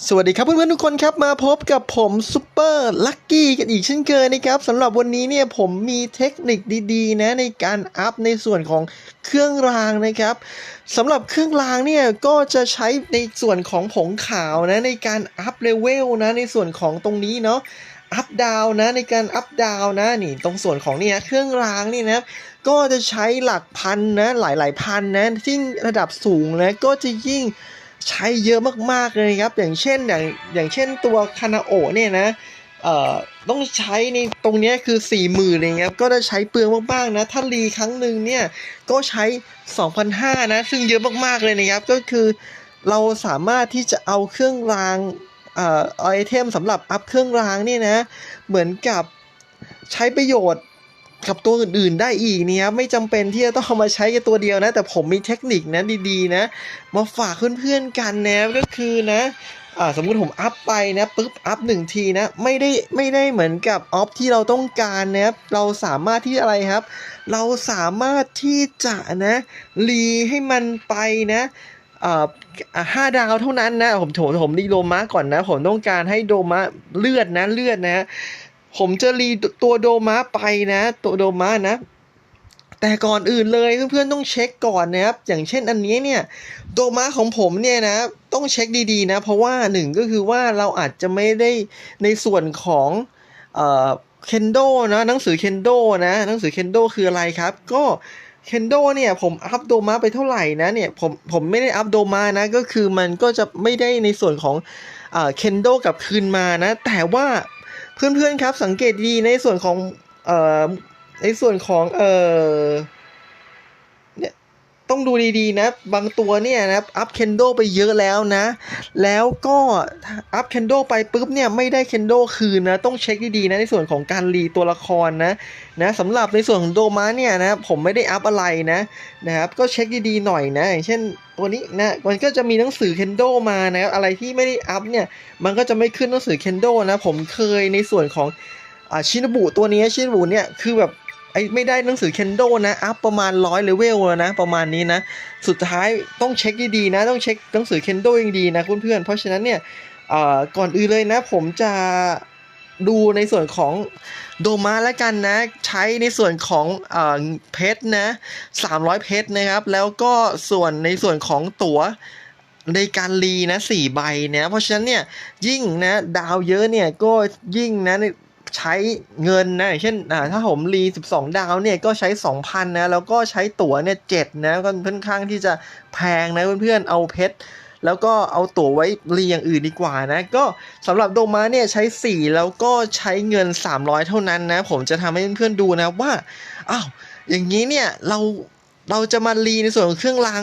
สวัสดีครับเพื่อนๆทุกคนครับมาพบกับผมซูเปอร์ลัคกี้กันอีกเช่นเคยนะครับสำหรับวันนี้เนี่ยผมมีเทคนิคดีๆนะในการอัพในส่วนของเครื่องรางนะครับสำหรับเครื่องรางเนี่ยก็จะใช้ในส่วนของผงขาวนะในการอัพเลเวลนะในส่วนของตรงนี้เนาะอัพดาวนะในการอัพดาวนะนี่ตรงส่วนของนี่นะเครื่องรางนี่นะก็จะใช้หลักพันนะหลายๆพันนะที่ระดับสูงนะก็จะยิ่ง ใช้เยอะมากๆเลยครับ อย่างเช่นอย่างอย่างเช่นตัวคานาโอเนี่ยนะเอ่อต้องใช้ในตรงนี้คือ4ี่หมื่นเลยครับก็จะใช้เปลืองมากๆนะถ้ารีครั้งหนึ่งเนี่ยก็ใช้ 2,500นะซึ่งเยอะมากๆเลยนะครับ ก็คือเราสามารถที่จะเอาเครื่องรางเอ่อไอเทมสำหรับอัพเครื่องรางเนี่ยนะเหมือนกับใช้ประโยชน์ กับตัวอื่นๆได้อีกเนี่ยไม่จำเป็นที่จะต้องเอามาใช้กับตัวเดียวนะ แต่ผมมีเทคนิคนะดีๆ นะ มาฝากเพื่อนๆกันนะก็คือนะอ่าสมมุติผมอัพไปนะปุ๊บอัพหนึ่งทีนะไม่ได้ไม่ได้เหมือนกับออฟที่เราต้องการนะครับเราสามารถที่อะไรครับ เราสามารถที่จะนะรีให้มันไปนะห้าดาวเท่านั้นนะผมโถผมรีโลมาก่อนนะ ผมต้องการให้โดมาเลือดนะเลือดนะ ผมจะรีตัวโดมาไปนะ ตัวโดมานะ แต่ก่อนอื่นเลยเพื่อนๆต้องเช็คก่อนนะครับ อย่างเช่นอันนี้เนี่ยโดมาของผมเนี่ยนะ ต้องเช็คดีๆนะ เพราะว่าหนึ่งก็คือว่าเราอาจจะไม่ได้ในส่วนของเอ่อเคนโดนะหนังสือเคนโดนะหนังสือเคนโดคืออะไรครับ ก็เคนโดเนี่ยผมอัพโดมาไปเท่าไหร่นะเนี่ยผมผมไม่ได้อัพโดมานะก็คือมันก็จะไม่ได้ในส่วนของเอ่อเคนโดกับคืนมานะ แต่ว่า เพื่อนๆครับสังเกตดีในส่วนของเอ่อในส่วนของเอ่อ ต้องดูดีๆนะ บางตัวเนี่ยนะอัพเคนโดไปเยอะแล้วนะ แล้วก็อัพเคนโดไปปุ๊บเนี่ยไม่ได้เคนโดคืนนะ ต้องเช็คดีๆนะในส่วนของการรีตัวละครนะนะสำหรับในส่วนของโดมาเนี่ยนะผมไม่ได้อัพอะไรนะนะครับก็เช็คดีๆหน่อยนะอย่างเช่นตัวนี้นะมันก็จะมีหนังสือเคนโดมานะอะไรที่ไม่ได้อัพเนี่ยมันก็จะไม่ขึ้นหนังสือเคนโดนะผมเคยในส่วนของอ่าชินบุตัวนี้ชินบุเนี่ยคือแบบ ไอ้ไม่ได้หนังสือเคนโดนะอัพประมาณร้อยเลเวลแล้วนะ ประมาณนี้นะ สุดท้ายต้องเช็คดีๆนะ ต้องเช็คหนังสือเคนโดยังดีนะเพื่อนๆเพราะฉะนั้นเนี่ยก่อนอื่นเลยนะ ผมจะดูในส่วนของโดมาแล้วกันนะ ใช้ในส่วนของอ่าเพชรนะ300 เพชรนะครับ แล้วก็ส่วนในส่วนของตั๋วในการรีนะสี่ใบนะ เพราะฉะนั้นเนี่ยยิ่งนะดาวเยอะเนี่ยก็ยิ่งนะ ใช้เงินนะเช่นถ้าผมรี12 ดาวเนี่ยก็ใช้ 2,000นะแล้วก็ใช้ตั๋วเนี่ยเจ็ดนะก็ค่อนข้างที่จะแพงนะเพื่อนๆเอาเพชรแล้วก็เอาตั๋วไว้รีอย่างอื่นดีกว่านะ ก็สำหรับโดมาเนี่ยใช้ 4 แล้วก็ใช้เงิน 300 เท่านั้นนะ ผมจะทำให้เพื่อนๆดูนะว่าอ้าวอย่างนี้เนี่ยเราเราจะมารีในส่วนของเครื่องราง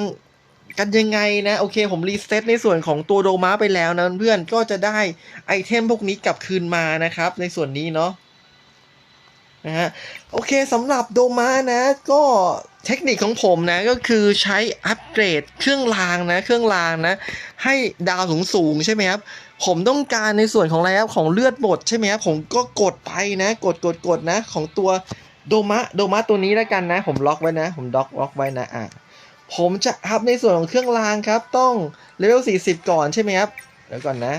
กันยังไงนะ โอเคผมรีเซ็ตในส่วนของตัวโดมาไปแล้วนะเพื่อนก็จะได้ไอเทมพวกนี้กลับคืนมานะครับ ในส่วนนี้เนาะนะฮะโอเคสำหรับโดมานะก็เทคนิคของผมนะก็คือใช้อัปเกรดเครื่องรางนะเครื่องรางนะ ให้ดาวสูงสูงใช่ไหมครับผมต้องการในส่วนของอะไรครับของเลือดบดใช่ไหมครับผมก็กดไปนะกดกดกดนะ ของตัวโดมะโดมะตัวนี้แล้วกันนะ ผมล็อกไว้นะ ผมล็อกล็อกไว้นะอะ ผมจะอัพในส่วนของเครื่องรางครับ ต้องเลเวล 40 ก่อนใช่ไหมครับ เดี๋ยวก่อนนะ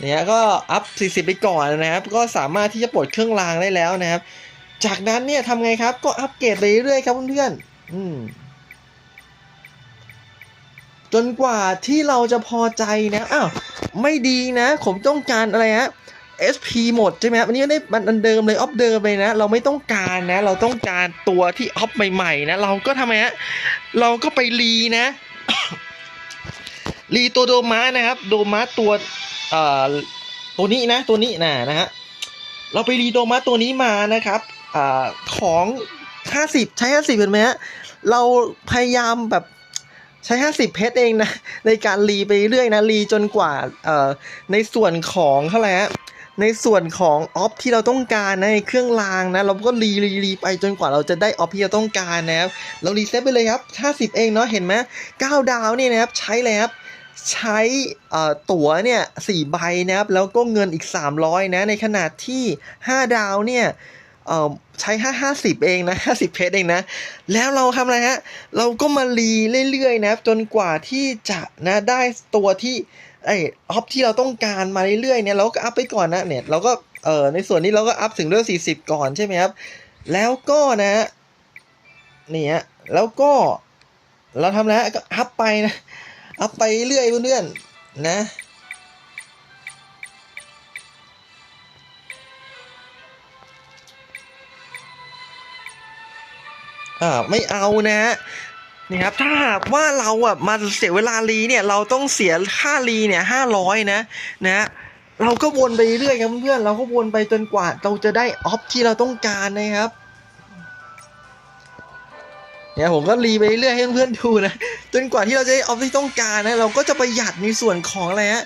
เนี่ยก็อัพ 40 ไปก่อนนะครับ ก็สามารถที่จะปลดเครื่องรางได้แล้วนะครับ จากนั้นเนี่ยทำไงครับ ก็อัปเกรดไปเรื่อยๆครับเพื่อนๆอืมจนกว่าที่เราจะพอใจนะ อ้าว ไม่ดีนะ ผมต้องการอะไรฮะ SP หมดใช่ไหมครับอันนี้ไม่ได้มันอันเดิมเลยออฟเดิมเลยนะ เราไม่ต้องการนะ เราต้องการตัวที่ออฟใหม่ๆนะ เราก็ทำไมฮะเราก็ไปรีนะรีตัวโดมานะครับ โดมาตัวเอ่อตัวนี้นะ ตัวนี้นะนะฮะเราไปรีโดมาตัวนี้มานะครับอ่ของ 50 ใช้ 50เห็นไหมฮะเราพยายามแบบใช้ 50 เพชรเองนะ ในการรีไปเรื่อยนะ รีจนกว่าเอ่อในส่วนของเท่าไหร่ฮะ ในส่วนของออฟที่เราต้องการในเครื่องรางนะเราก็รีรีรีไปจนกว่าเราจะได้ออฟที่เราต้องการนะครับเรารีเซ็ตไปเลยครับ 50 เองเนาะเห็นไหม9ดาวนี่นะครับใช้เลยครับใช้เอ่อตั๋วเนี่ย4ใบนะครับแล้วก็เงินอีก 300 นะในขณะที่ 5 ดาวเนี่ยเอ่อใช้ห้าห้าสิบเองนะห้าสิบเพชรเองนะ แล้วเราทำอะไรฮะ เราก็มารีเรื่อยๆ นะครับจนกว่าที่จะนะได้ตัวที่ ไอออฟที่เราต้องการมาเรื่อยๆเนี่ยเราก็อัพไปก่อนนะเนี่ยเราก็เออในส่วนนี้เราก็อัพถึงเรื่องสี่สิบก่อนใช่ไหมครับ แล้วก็นะฮะนี่ฮะแล้วก็เราทำแล้วก็อัพไปนะอัพไปเรื่อยเพื่อนๆนะอ่าไม่เอานะ ฮะนี่ครับถ้าหากว่าเราอะมาเสียเวลารีเนี่ยเราต้องเสียค่ารีเนี่ยห้าร้อยนะนะฮะเราก็วนไปเรื่อยครับเพื่อนเราก็วนไปจนกว่าเราจะได้ออฟที่เราต้องการนะครับเนี่ยผมก็รีไปเรื่อยให้เพื่อนดูนะจนกว่าที่เราจะได้ออฟที่ต้องการนะเราก็จะประหยัดในส่วนของอะไรฮะ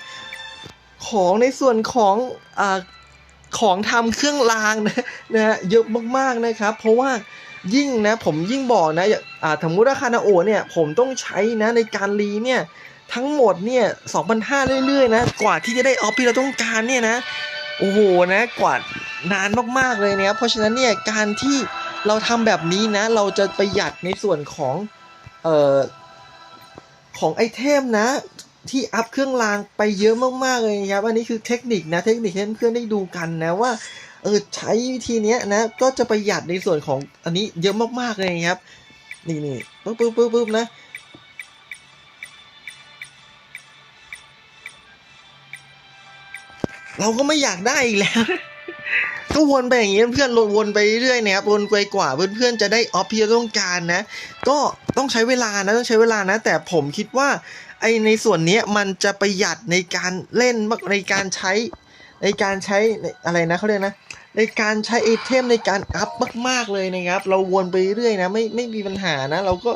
ของในส่วนของอ่าของทำเครื่องรางนะนะฮะเยอะมากๆนะครับ เพราะว่า ยิ่งนะผมยิ่งบอกนะอย่าอ่าสมมติว่าคานาโอเนี่ยผมต้องใช้นะในการรีเนี่ยทั้งหมดเนี่ย2,500เรื่อยๆนะกว่าที่จะได้ออฟที่เราต้องการเนี่ยนะโอ้โหนะกว่านานมากๆเลยเนะครับเพราะฉะนั้นเนี่ยการที่เราทำแบบนี้นะ เราจะประหยัดในส่วนของเอ่อของไอเทมนะ ที่อัพเครื่องรางไปเยอะมากๆเลยครับ อันนี้คือเทคนิคนะ เทคนิคให้เพื่อนได้ดูกันนะว่าเออใช้วิธีเนี้ยนะ ก็จะประหยัดในส่วนของอันนี้เยอะมากๆเลยครับ นี่นี่ปึ๊บปึ๊บปึ๊บปึ๊บนะเราก็ไม่อยากได้อีกแล้ว ก็วนไปอย่างนี้เพื่อนวนไปเรื่อยๆนะครับวนไปกว่าเพื่อนๆจะได้ออฟที่เราต้องการนะ ก็ต้องใช้เวลานะต้องใช้เวลานะ แต่ผมคิดว่า ไอในส่วนนี้มันจะประหยัดในการเล่นในการใช้ ในการใช้อะไรนะเขาเรียกนะ ในการใช้ไอเทมในการอัพมาก ๆ เลยนะครับ เราวนไปเรื่อยนะไม่ไม่มีปัญหานะ เราก็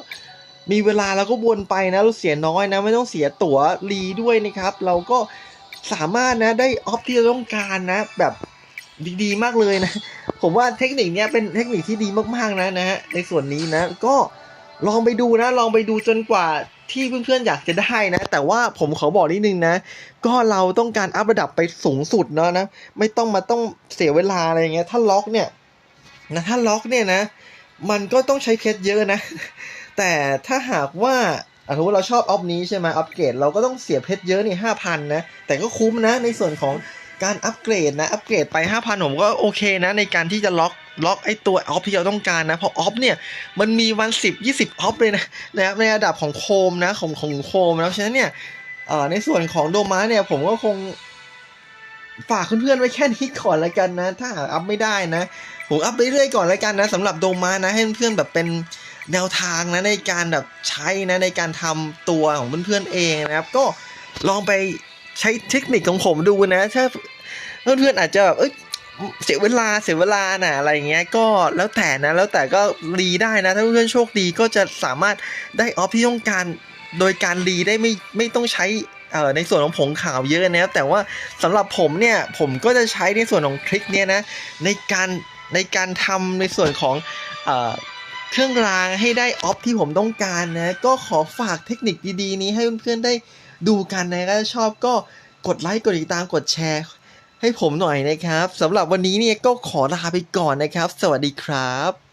มีเวลาเราก็วนไปนะ เราเสียน้อยนะ ไม่ต้องเสียตั๋วรีด้วยนะครับ เราก็สามารถนะได้ออฟที่เราต้องการนะแบบดีๆ มากเลยนะ ผมว่าเทคนิคเนี้ยเป็นเทคนิคที่ดีมากๆนะนะฮะในส่วนนี้นะ ก็ลองไปดูนะ ลองไปดูจนกว่า ที่เพื่อนๆอยากจะได้นะ แต่ว่าผมขอบอกนิดนึงนะ ก็เราต้องการอัพระดับไปสูงสุดเนาะนะ ไม่ต้องมาต้องเสียเวลาอะไรเงี้ย ถ้าล็อกเนี่ยนะถ้าล็อกเนี่ยนะ มันก็ต้องใช้เพชรเยอะนะ แต่ถ้าหากว่าอะสมมติเราชอบออฟนี้ใช่ไหมอัปเกรดเราก็ต้องเสียเพชรเยอะนี่ห้าพันนะ แต่ก็คุ้มนะในส่วนของการอัปเกรดนะ อัปเกรดไปห้าพันผมก็โอเคนะในการที่จะล็อก ล็อกไอตัวออฟที่เราต้องการนะเพราะออฟเนี่ยมันมีวันสิบยี่สิบออฟเลยนะนะครับในระดับของโคมนะของของโคมนะเพราะฉะนั้นเนี่ยในส่วนของโดมาเนี่ยผมก็คงฝากเพื่อนๆไว้แค่นี้ก่อนละกันนะ ถ้าอัพไม่ได้นะผมอัพไปเรื่อยก่อนละกันนะสำหรับโดมานะให้เพื่อนๆแบบเป็นแนวทางนะในการแบบใช้นะในการทำตัวของเพื่อนๆเองนะครับ ก็ลองไปใช้เทคนิคของผมดูนะ ถ้าเพื่อนๆอาจจะแบบเอ้ย เสียเวลาเสียเวลาน่ะอะไรเงี้ยก็แล้วแต่นะแล้วแต่ก็รีได้นะ ถ้าเพื่อนโชคดีก็จะสามารถได้ออฟที่ต้องการโดยการรีได้ไม่ไม่ต้องใช้ในส่วนของผงขาวเยอะนะครับแต่ว่าสำหรับผมเนี่ยผมก็จะใช้ในส่วนของทริคเนี่ยนะในการในการทำในส่วนของเอเครื่องรางให้ได้ออฟที่ผมต้องการนะก็ขอฝากเทคนิคดีๆ นี้ให้เพื่อนๆได้ดูกันนะถ้าชอบก็กดไลค์กดติดตามกดแชร์ ให้ผมหน่อยนะครับสำหรับวันนี้เนี่ยก็ขอลาไปก่อนนะครับ สวัสดีครับ